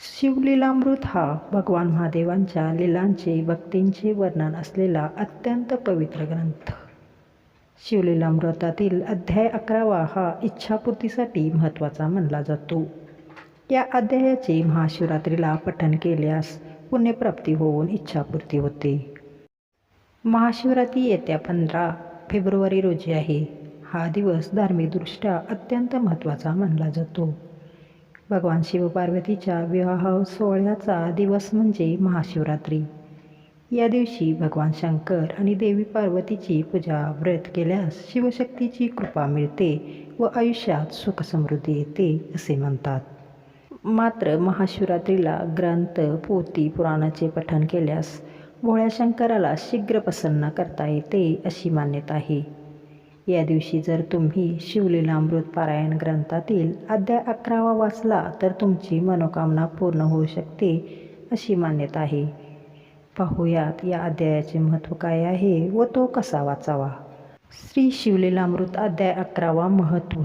शिवलीलामृत हा भगवान महादेवांच्या लीलांचे भक्तींचे वर्णन असलेला अत्यंत पवित्र ग्रंथ. शिवलीलामृतातील अध्याय अकरावा हा इच्छापूर्तीसाठी महत्त्वाचा मानला जातो. या अध्यायाचे महाशिवरात्रीला पठण केल्यास पुण्यप्राप्ती होऊन इच्छापूर्ती होते. महाशिवरात्री येत्या पंधरा फेब्रुवारी रोजी आहे. हा दिवस धार्मिकदृष्ट्या अत्यंत महत्त्वाचा मानला जातो. भगवान शिवपार्वतीच्या विवाह सोहळ्याचा दिवस म्हणजे महाशिवरात्री. या दिवशी भगवान शंकर आणि देवी पार्वतीची पूजा व्रत केल्यास शिवशक्तीची कृपा मिळते व आयुष्यात सुखसमृद्धी येते असे म्हणतात. मात्र महाशिवरात्रीला ग्रंथ पोती पुराणाचे पठण केल्यास भोळ्या शंकराला शीघ्र प्रसन्न करता येते अशी मान्यता आहे. या दिवशी जर तुम्ही शिवलीलामृत पारायण ग्रंथातील अध्याय अकरावा वाचला तर तुमची मनोकामना पूर्ण होऊ शकते अशी मान्यता आहे. पाहूयात या अध्यायाचे महत्त्व काय आहे व तो कसा वाचावा? श्री शिवलीलामृत अध्याय अकरावा महत्त्व.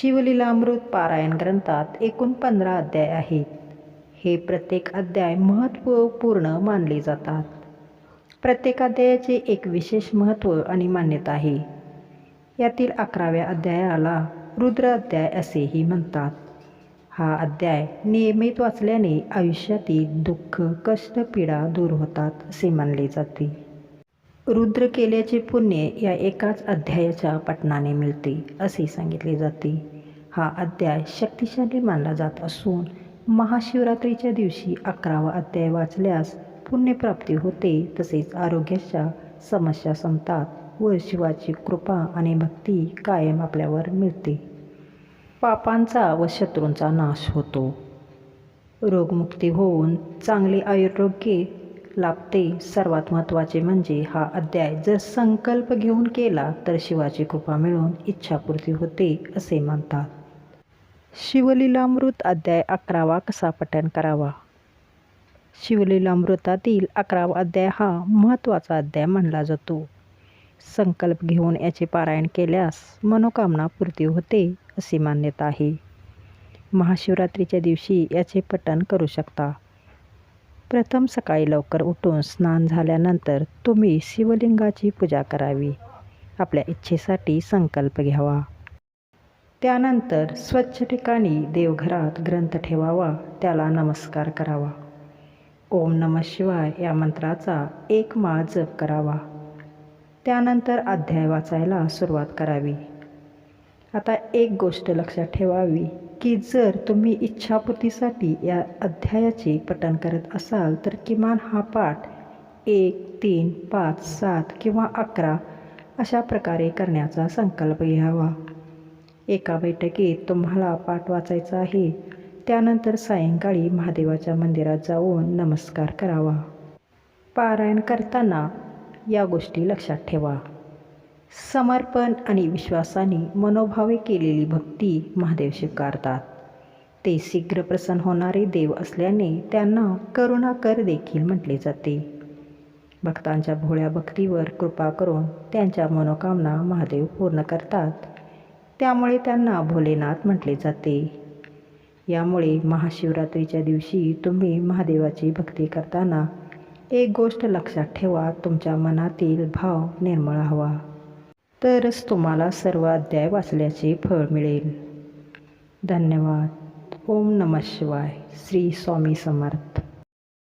शिवलीलामृत पारायण ग्रंथात एकूण पंधरा अध्याय आहेत. हे प्रत्येक अध्याय महत्त्वपूर्ण मानले जातात. प्रत्येक अध्यायाचे एक विशेष महत्त्व आणि मान्यता आहे. यातील अकराव्या अध्यायाला रुद्र अध्याय असेही म्हणतात. हा अध्याय नियमित वाचल्याने आयुष्यातील दुःख कष्ट पीडा दूर होतात असे मानले जाते. रुद्र केल्याचे पुण्य या एकाच अध्यायाच्या पठणाने मिळते असे सांगितले जाते. हा अध्याय शक्तिशाली मानला जात असून महाशिवरात्रीच्या दिवशी अकरावा अध्याय वाचल्यास पुण्यप्राप्ती होते तसेच आरोग्याच्या समस्या संपतात व शिवाची कृपा आणि भक्ती कायम आपल्यावर मिळते. पापांचा व शत्रूंचा नाश होतो. रोगमुक्ती होऊन चांगले आरोग्य लाभते. सर्वात महत्त्वाचे म्हणजे हा अध्याय जर संकल्प घेऊन केला तर शिवाची कृपा मिळून इच्छापूर्ती होते असे मानतात शिवलीलामृत अध्याय अकरावा कसा पठण करावा? शिवलीलामृतातील अकरावा अध्याय हा महत्त्वाचा अध्याय मानला जातो. संकल्प घेऊन याचे पारायण केल्यास मनोकामना पूर्ती होते अशी मान्यता आहे. महाशिवरात्रीच्या दिवशी याचे पठण करू शकता. प्रथम सकाळी लवकर उठून स्नान झाल्यानंतर तुम्ही शिवलिंगाची पूजा करावी. आपल्या इच्छेसाठी संकल्प घ्यावा. त्यानंतर स्वच्छ ठिकाणी देवघरात ग्रंथ ठेवावा त्याला नमस्कार करावा. ओम नम शिवाय या मंत्राचा एक माळ जप करावा. त्यानंतर अध्याय वाचायला सुरुवात करावी. आता एक गोष्ट लक्षात ठेवावी की जर तुम्ही इच्छापूर्तीसाठी या अध्यायाचे पठण करत असाल तर किमान हा पाठ एक तीन पाच सात किंवा अकरा अशा प्रकारे करण्याचा संकल्प घ्यावा. एका बैठकीत तुम्हाला पाठ वाचायचा आहे त्यानंतर सायंकाळी महादेवाच्या मंदिरात जाऊन नमस्कार करावा. पारायण करताना या गोष्टी लक्षात ठेवा. समर्पण आणि विश्वासाने मनोभावे केलेली भक्ती महादेव स्वीकारतात. ते शीघ्र प्रसन्न होणारे देव असल्याने त्यांना करुणाकर देखील म्हटले जाते. भक्तांच्या भोळ्या भक्तीवर कृपा करून त्यांच्या मनोकामना महादेव पूर्ण करतात. त्यामुळे त्यांना भोलेनाथ म्हटले जाते. यामुळे महाशिवरात्रीच्या दिवशी तुम्ही महादेवाची भक्ती करताना एक गोष्ट लक्षात ठेवा तुमच्या मनातील भाव निर्मळ हवा. तरच तुम्हाला सर्व अध्याय वाचल्याचे फळ मिळेल. धन्यवाद. ओम नमः शिवाय. श्री स्वामी समर्थ.